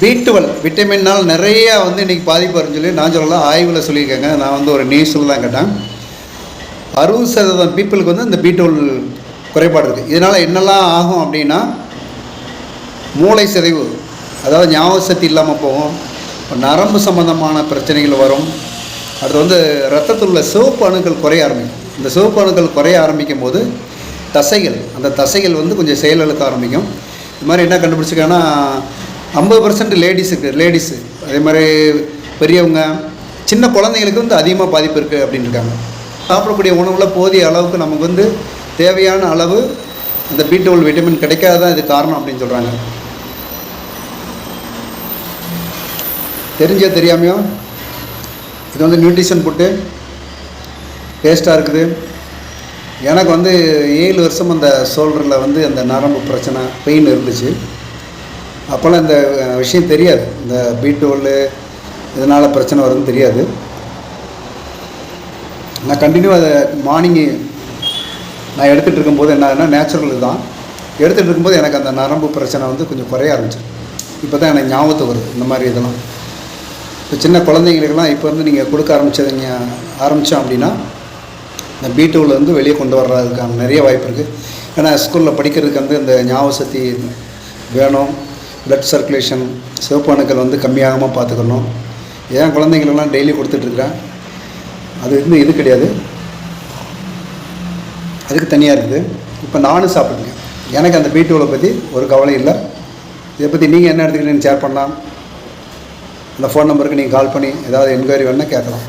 B twelve விட்டமின்னால் நிறையா வந்து இன்றைக்கி பாதிப்பு வரும்னு சொல்லி நான் சொல்லலாம் ஆய்வில் சொல்லியிருக்கேங்க. நான் வந்து ஒரு நியூஸில் தான் கேட்டேன். அறுபது சதவீதம் பீப்புளுக்கு வந்து இந்த பி டுவெல் குறைபாடு இருக்குது இதனால் என்னெல்லாம் ஆகும் அப்படின்னா மூளை சிதைவு அதாவது ஞாபக சக்தி இல்லாமல் போகும் நரம்பு சம்பந்தமான பிரச்சனைகள் வரும். அடுத்து வந்து ரத்தத்தில் உள்ள சிவப்பு அணுக்கள் குறைய ஆரம்பிக்கும். இந்த சிவப்பு அணுக்கள் குறைய ஆரம்பிக்கும் போது தசைகள் அந்த தசைகள் வந்து கொஞ்சம் செயலிழக்க ஆரம்பிக்கும். இது மாதிரி என்ன கண்டுபிடிச்சிருக்காங்கன்னா ஐம்பது பர்சன்ட் லேடிஸுக்கு லேடிஸு அதே மாதிரி பெரியவங்க சின்ன குழந்தைங்களுக்கு வந்து அதிகமாக பாதிப்பு இருக்குது அப்படின்னு இருக்காங்க. சாப்பிடக்கூடிய உணவில் போதிய அளவுக்கு நமக்கு வந்து தேவையான அளவு அந்த பி டுவெல் விட்டமின் கிடைக்காதான் இது காரணம் அப்படின்னு சொல்கிறாங்க தெரிஞ்சோ தெரியாமையோ இது வந்து நியூட்ரிஷன் போட்டு டேஸ்ட்டாக இருக்குது. எனக்கு வந்து ஏழு வருஷம் அந்த ஷோல்டரில் வந்து அந்த நரம்பு பிரச்சனை பெயின் இருந்துச்சு. அப்போல்லாம் இந்த விஷயம் தெரியாது. இந்த பீட்டோல் இதனால் பிரச்சனை வருதுன்னு தெரியாது. நான் கண்டினியூ அதை மார்னிங்கு நான் எடுத்துகிட்டு இருக்கும்போது என்ன நேச்சுரல் தான் எடுத்துகிட்டு இருக்கும்போது எனக்கு அந்த நரம்பு பிரச்சனை வந்து கொஞ்சம் குறைய ஆரம்பிச்சு இப்போ தான் எனக்கு ஞாபகத்துக்கு வருது இந்த மாதிரி இதெல்லாம். இப்போ சின்ன குழந்தைங்களுக்கெல்லாம் இப்போ வந்து நீங்கள் கொடுக்க ஆரம்பிச்சதுங்க ஆரம்பித்தோம் அப்படின்னா இந்த பீட்டூவில் வந்து வெளியே கொண்டு வர்றதுக்கான நிறைய வாய்ப்பு இருக்குது ஏன்னா ஸ்கூலில் படிக்கிறதுக்கு வந்து இந்த ஞாபக சக்தி வேணும். பிளட் சர்க்குலேஷன் சிவப்பு அணுக்கள் வந்து கம்மியாகாமல் பார்த்துக்கணும். ஏன் குழந்தைங்களெல்லாம் டெய்லி கொடுத்துட்ருக்குறேன் அது வந்து இது கிடையாது. அதுக்கு தனியாக இருக்குது. இப்போ நானும் சாப்பிட்ருக்கேன் எனக்கு அந்த பீட்டூவை பற்றி ஒரு கவலை இல்லை. இதை பற்றி நீங்கள் என்ன எடுத்துக்கிட்டீங்கன்னு ஷேர் பண்ணலாம். அந்த ஃபோன் நம்பருக்கு நீங்கள் கால் பண்ணி ஏதாவது என்கொயரி வேணால் கேட்கலாம்.